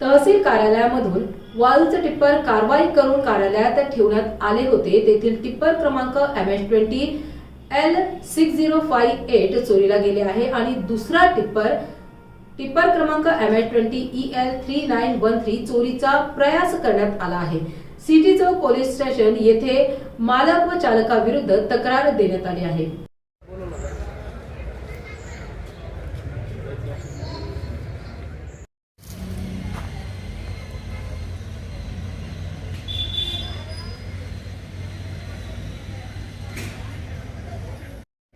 तहसील कार्यालयामधून वाळूचे tipper कारवाई करून कार्यालयात ठेवण्यात आले होते. तेथील टिप्पर क्रमांक M H twenty L six zero five eight चोरीला गेले आहे आणि दुसरा टिप्पर टिप्पर क्रमांक M H twenty E L three nine one three चोरीचा प्रयास करण्यात आला आहे. सिटी चौक पोलीस स्टेशन येथे मालक व चालकाविरुद्ध तक्रार देण्यात आली आहे.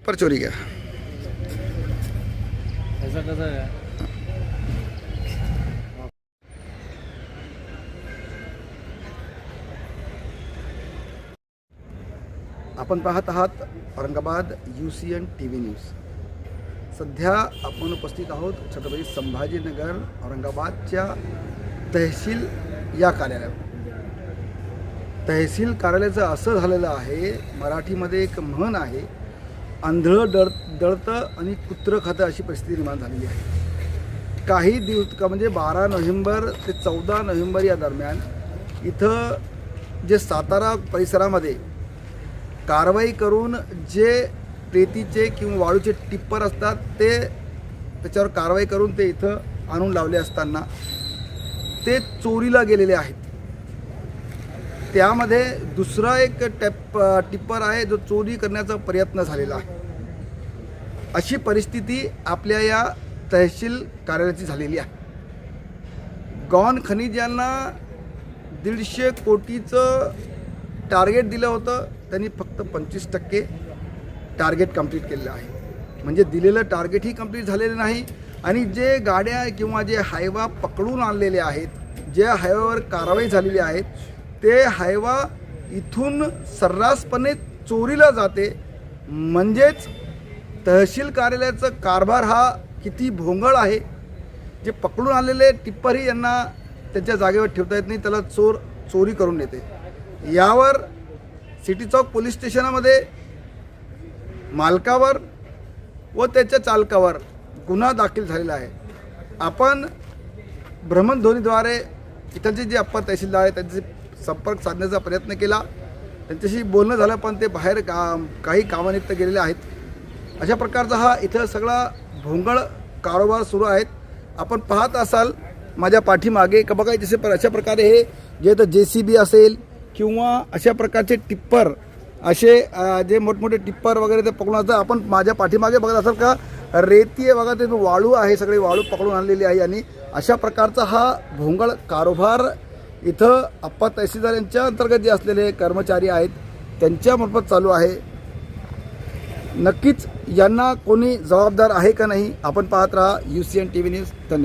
पर चोरी गया ऐसा कैसा है? आपण पाहत आहात Aurangabad U C N T V news सध्या आपण उपस्थित आहोत छत्रपती संभाजीनगर औरंगाबादच्या तहसील या कार्यालयात. तहसील कार्यालयाचं असं झालेलं आहे मराठीमध्ये एक म्हण आहे आंधळं डळ दळतं आणि कुत्रं खातं अशी परिस्थिती निर्माण झालेली आहे. काही दिवस का म्हणजे बारा नोव्हेंबर ते चौदा नोव्हेंबर या दरम्यान इथं जे सातारा परिसरामध्ये कारवाई करून जे रेतीचे किंवा वाळूचे टिप्पर असतात ते त्याच्यावर कारवाई करून ते इथं आणून लावले असताना ते चोरीला गेलेले आहेत. त्यामध्ये दुसरा एक टॅप टिप्पर आहे जो चोरी करण्याचा प्रयत्न झालेला आहे. अशी परिस्थिती आपल्या या तहसील कार्यालयाची झालेली आहे. गॉन खनिज यांना दीडशे कोटीचं टार्गेट दिलं होतं. त्यांनी फक्त पंचवीस टक्के टार्गेट कंप्लीट केलेलं आहे. म्हणजे दिलेलं टार्गेटही कंप्लीट झालेलं नाही. आणि जे गाड्या किंवा जे हायवा पकडून आणलेले आहेत जे हायवावर कारवाई झालेली आहेत ते हायवा इथून सर्रासपणे चोरीला जाते. म्हणजेच तहसील कार्यालयाचा कारभार हा किती भोंगळ आहे. जे पकडून आलेले टिप्परही यांना त्यांच्या जागेवर ठेवता येत नाही त्याला चोर चोरी करून येते यावर सिटी चौक पोलीस स्टेशनामध्ये मालकावर व त्याच्या चालकावर गुन्हा दाखल झालेला आहे. आपण भ्रमणध्वनीद्वारे इथलचे जे अप्पर तहसीलदार आहे त्यांचे संपर्क साधण्याचा प्रयत्न केला. त्यांच्याशी बोलणं झालं पण ते बाहेर का काही कामानिमित्त गेलेले आहेत. अशा प्रकारचा हा इथं सगळा भोंगळ कारोबार सुरू आहेत. आपण पाहत असाल माझ्या पाठीमागे का बघा जसे पर अशा प्रकारे हे जे तर जे सी बी असेल किंवा अशा प्रकारचे टिप्पर असे जे मोठमोठे टिप्पर वगैरे ते पकडून असतात आपण माझ्या पाठीमागे बघत असाल का रेती आहे बघा ते वाळू आहे सगळी वाळू पकडून आणलेली आहे. आणि अशा प्रकारचा हा भोंगळ कारोबार इथं अप्पा तहसीलदार यांच्या अंतर्गत जे असलेले कर्मचारी आहेत त्यांच्यामार्फत चालू आहे. नक्कीच यांना कोणी जबाबदार आहे का नाही आपण पाहत राहा U C N T V news धन्यवाद.